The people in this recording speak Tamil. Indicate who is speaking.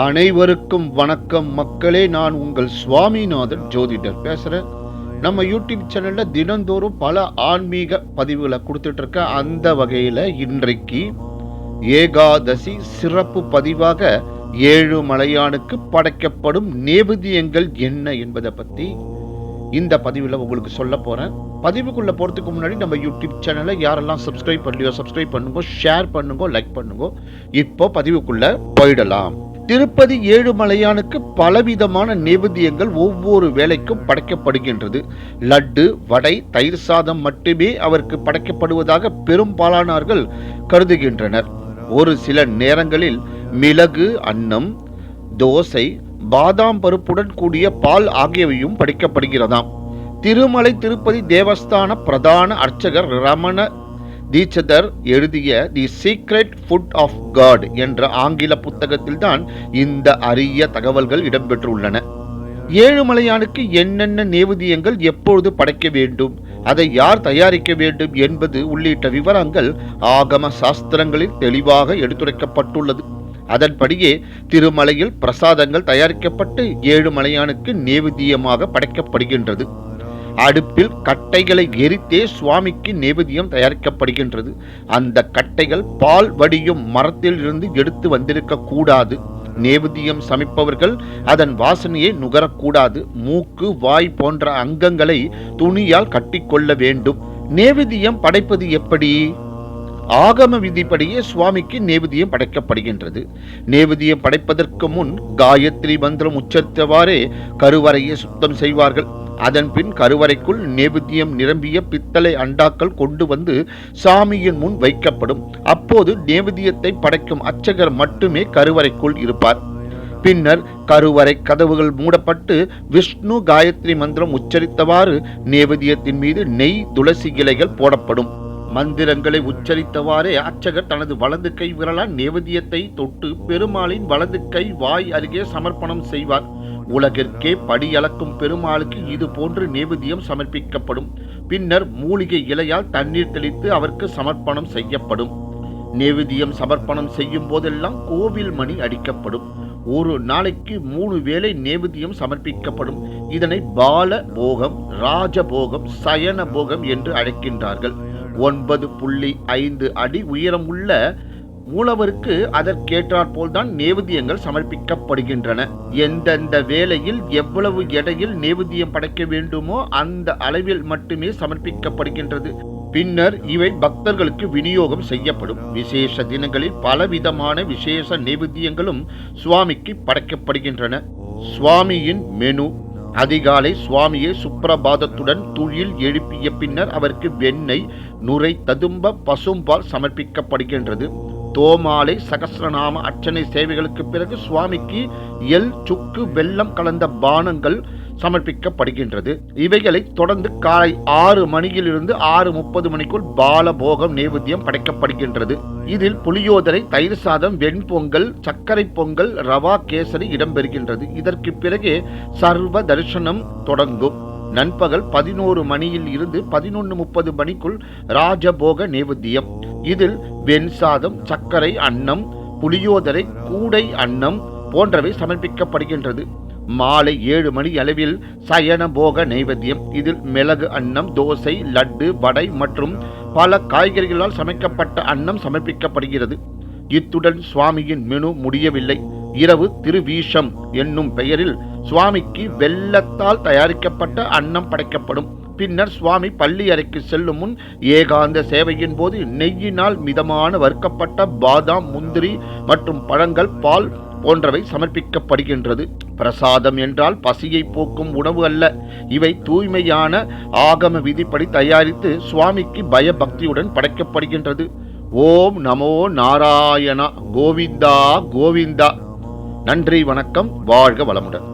Speaker 1: அனைவருக்கும் வணக்கம். மக்களே நான் உங்கள் சுவாமிநாதன் ஜோதிடர் பேசுகிறேன் நம்ம யூடியூப் சேனலில் தினந்தோறும் பல ஆன்மீக பதிவுகளை கொடுத்துட்டு இருக்க அந்த வகையில் இன்றைக்கு ஏகாதசி சிறப்பு பதிவாக ஏழு மலையானுக்கு படைக்கப்படும் நேபதியங்கள் என்ன என்பதை பற்றி இந்த பதிவில் உங்களுக்கு சொல்ல போகிறேன் பதிவுக்குள்ளே போகிறதுக்கு முன்னாடி நம்ம யூடியூப் சேனலை யாரெல்லாம் சப்ஸ்கிரைப் பண்ணலையோ சப்ஸ்கிரைப் பண்ணுங்க ஷேர் பண்ணுங்க லைக் பண்ணுங்க இப்போ பதிவுக்குள்ளே போயிடலாம். திருப்பதி ஏழுமலையானுக்கு பலவிதமான நேவேத்தியங்கள் ஒவ்வொரு வேலைக்கும் படைக்கப்படுகின்றது. லட்டு வடை தயிர் சாதம் மட்டுமே அவருக்கு படைக்கப்படுவதாக பெரும்பாலானார்கள் கருதுகின்றனர். ஒரு சில நேரங்களில் மிளகு அன்னம் தோசை பாதாம் பருப்புடன் கூடிய பால் ஆகியவையும் படைக்கப்படுகிறதாம். திருமலை திருப்பதி தேவஸ்தான பிரதான அர்ச்சகர் ரமண தீட்சதர் எழுதிய the secret food of God என்ற ஆங்கில புத்தகத்தில்தான் இந்த அரிய தகவல்கள் இடம்பெற்றுள்ளன. ஏழுமலையானுக்கு என்னென்ன நேவதியங்கள் எப்பொழுது படைக்க வேண்டும் அதை யார் தயாரிக்க வேண்டும் என்பது உள்ளிட்ட விவரங்கள் ஆகம சாஸ்திரங்களில் தெளிவாக எடுத்துரைக்கப்பட்டுள்ளது. அதன்படியே திருமலையில் பிரசாதங்கள் தயாரிக்கப்பட்டு ஏழுமலையானுக்கு நேவேதியமாக படைக்கப்படுகின்றது. அடுப்பில் கட்டைகளை எரித்தே சுவாமிக்கு நேவேத்தியம் தயாரிக்கப்படுகின்றது. அந்த கட்டைகள் பால் வடியும் மரத்தில் இருந்து எடுத்து வந்திருக்க கூடாது. நேவதியம் சமைப்பவர்கள் அதன் வாசனையை நுகரக்கூடாது. மூக்கு வாய் போன்ற அங்கங்களை துணியால் கட்டிக்கொள்ள வேண்டும். நேவதியம் படைப்பது எப்படி? ஆகம விதிப்படியே சுவாமிக்கு நேவதியம் படைக்கப்படுகின்றது. நேவதியம் படைப்பதற்கு முன் காயத்ரி மந்திரம் உச்சரித்தவாறே கருவறையை சுத்தம் செய்வார்கள். அதன்பின் கருவறைக்குள் நேவேத்தியம் நிரம்பிய பித்தளை அண்டாக்கள் கொண்டு வந்து சாமியின் முன் வைக்கப்படும். அப்போது நேவேத்தியத்தை படைக்கும் அர்ச்சகர் மட்டுமே கருவறைக்குள் இருப்பார். பின்னர் கருவறை கதவுகள் மூடப்பட்டு விஷ்ணு காயத்ரி மந்திரம் உச்சரித்தவாறு நேவதியத்தின் மீது நெய் துளசி இலைகள் போடப்படும். மந்திரங்களை உச்சரித்தவாறே அர்ச்சகர் தனது வலது கை விரலால் நேவதியத்தை தொட்டு பெருமாளின் வலது கை வாய் அருகே சமர்ப்பணம் செய்வார். உலகிற்கே படி அளக்கும் பெருமாளுக்கு இது போன்று நேவேத்தியம் சமர்ப்பிக்கப்படும். பின்னர் மூலிகை இலையால் தண்ணீர் தெளித்து அவருக்கு சமர்ப்பணம் செய்யப்படும். நேவேத்தியம் சமர்ப்பணம் செய்யும் போதெல்லாம் கோவில் மணி அடிக்கப்படும். ஒரு நாளைக்கு மூணு வேளை நேவேத்தியம் சமர்ப்பிக்கப்படும். இதனை பால போகம் ராஜபோகம் சயன போகம் என்று அழைக்கின்றார்கள். ஒன்பது புள்ளி ஐந்து அடி உயரம் உள்ள மூலவருக்கு அதற்கேற்றாற் போல்தான் நேவுதியங்கள் சமர்ப்பிக்கப்படுகின்றன. எந்தெந்த வேளையில் எவ்வளவு எடையில் நேவுதியம் படைக்க வேண்டுமோ அந்த அளவில் மட்டுமே சமர்ப்பிக்கப்படுகின்றது. பின்னர் இவை பக்தர்களுக்கு விநியோகம் செய்யப்படும். விசேஷ தினங்களில் பலவிதமான விசேஷ நேவேத்தியங்களும் சுவாமிக்கு படைக்கப்படுகின்றன. சுவாமியின் மெனு. அதிகாலை சுவாமியை சுப்பிரபாதத்துடன் துயில் எழுப்பிய பின்னர் அவருக்கு வெண்ணெய் நுரை ததும்ப பசும்பால் சமர்ப்பிக்கப்படுகின்றது. தோமாலை சகசிரநாம அர்ச்சனை சேவைகளுக்கு பிறகு சுவாமிக்கு எல் சுக்கு வெள்ளம் கலந்த பானங்கள் சமர்ப்பிக்கப்படுகின்றது. இவைகளை தொடர்ந்து காலை ஆறு மணியிலிருந்து ஆறு முப்பது மணிக்குள் பாலபோகம் நேவேத்தியம் படைக்கப்படுகின்றது. இதில் புளியோதரை தயிர் சாதம் வெண்பொங்கல் சர்க்கரை பொங்கல் ரவா கேசரி இடம்பெறுகின்றது. இதற்கு பிறகே சர்வ தரிசனம் தொடங்கும். நண்பகல் பதினோரு மணியில் இருந்து பதினொன்று முப்பது மணிக்குள் ராஜபோக நேவேத்தியம். இதில் வெண் சாதம் சர்க்கரை அன்னம் புளியோதரை கூடை அன்னம் போன்றவை சமர்ப்பிக்கப்படுகின்றது. மாலை ஏழு மணி அளவில் சயன போக நைவேத்தியம் இதில் மிளகு அன்னம் தோசை லட்டு வடை மற்றும் பல காய்கறிகளால் சமைக்கப்பட்ட அன்னம் சமர்ப்பிக்கப்படுகிறது. இத்துடன் சுவாமியின் மெனு முடியவில்லை. இரவு திருவீஷம் என்னும் பெயரில் சுவாமிக்கு வெள்ளத்தால் தயாரிக்கப்பட்ட அன்னம் படைக்கப்படும். பின்னர் சுவாமி பள்ளி அறைக்கு செல்லும் முன் ஏகாந்த சேவையின் போது நெய்யினால் மிதமான வறுக்கப்பட்ட பாதாம் முந்திரி மற்றும் பழங்கள் பால் போன்றவை சமர்ப்பிக்கப்படுகின்றது. பிரசாதம் என்றால் பசியை போக்கும் உணவு அல்ல. இவை தூய்மையான ஆகம விதிப்படி தயாரித்து சுவாமிக்கு பயபக்தியுடன் படைக்கப்படுகின்றது. ஓம் நமோ நாராயணா கோவிந்தா கோவிந்தா. நன்றி வணக்கம் வாழ்க வளமுடன்.